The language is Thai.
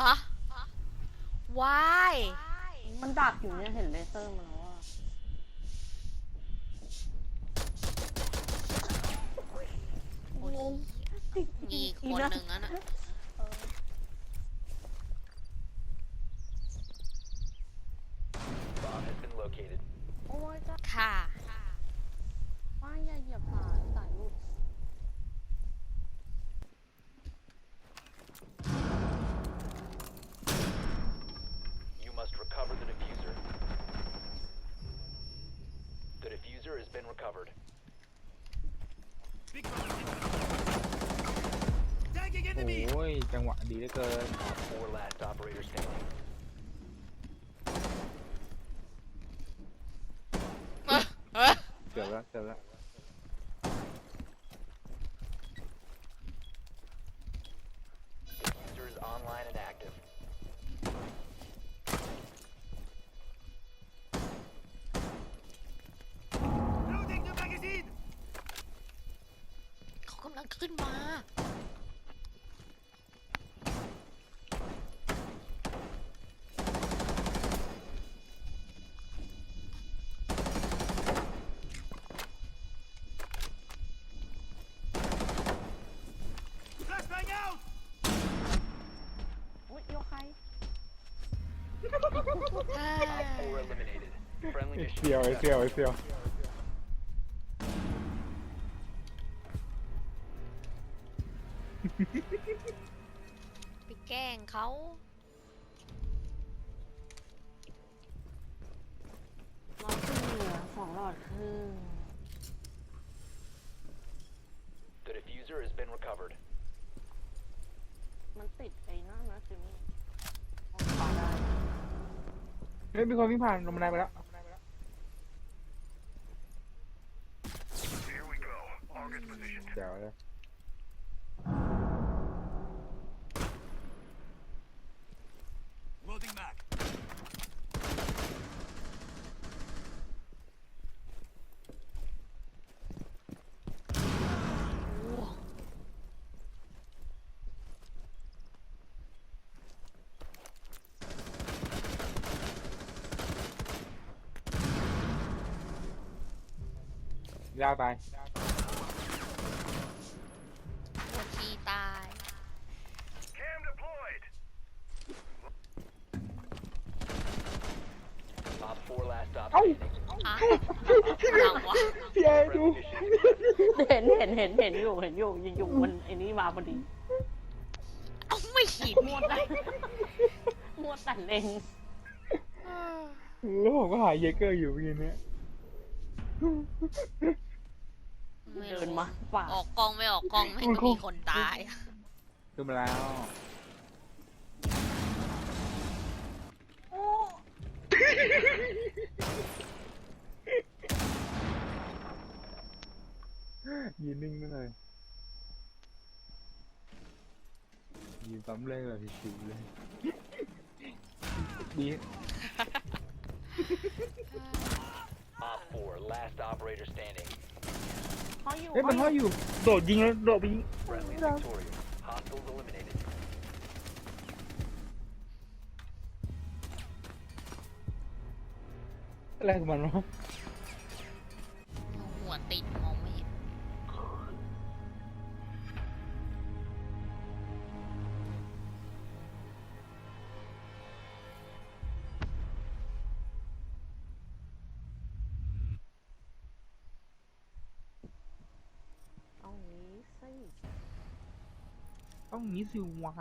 ฮะวายมันดักอยู่เนี่ยเห็นเลเซอร์มาแล้วว่าโอ้ยอีกคนหนึ่งอะน่ะ เออ Bomb has been located. โอ้ยจ้า ค่ะ ว่าอย่าเหยียบสายสายลูก You must recover the diffuser. The diffuser has been recovered. Tagging โอ้ยจังหวะดีเหลือเกิน Four last operator standing. เอ้ยเอ้ยเกือบแล้วเกือบแล้ว Diffuser is online and active. เขากำลังขึ้นมา Flashbang out! อุ้ยโยใคร Four eliminated. Friendly ไอ้ mission เซียวไอ้เซียวไอ้เซียวไปแกล้งเขาหลอดครึ่งเหลือสองหลอดครึ่ง The diffuser has been recovered. มันติดไอ้นั่นนะจิมมี่เอาขวาได้ เฮ้ยมีคนวิ่งผ่านลงบันไดไปแล้ว Here we go. August positioned. เดี๋ยวเลย ยาวตายโดนทีตาย Cam deployed. Op four last stop Ow. standing. อะเราวะพี่เอดู Friendly mission. เห็นเห็นเห็นเห็นอยู่เห็นอยู่อยู่ๆมันไอ้นี่มาพอดีเอาไม่หินมัวแต่มัวแต่เล็งแล้วผมก็หาเยเกอร์อยู่เมื่อกี้เนี้ย ไม่เดิรู้นมาป่าออกกล้องไม่ออกกล้องไม่ก็มีคนตายดูมาแล้วโอ้ยืนนิ่งไปเลยยืนปั๊มเร่งแบบชิวๆเลยดี Op four last operator standing. เขาอยู่เฮ้ยมันห้อยอยู่ โดดยิงแล้วโดดไปยิง Friendly victorious. Hostiles eliminated. อะไรของมันวะ ต้องงี้สิวะ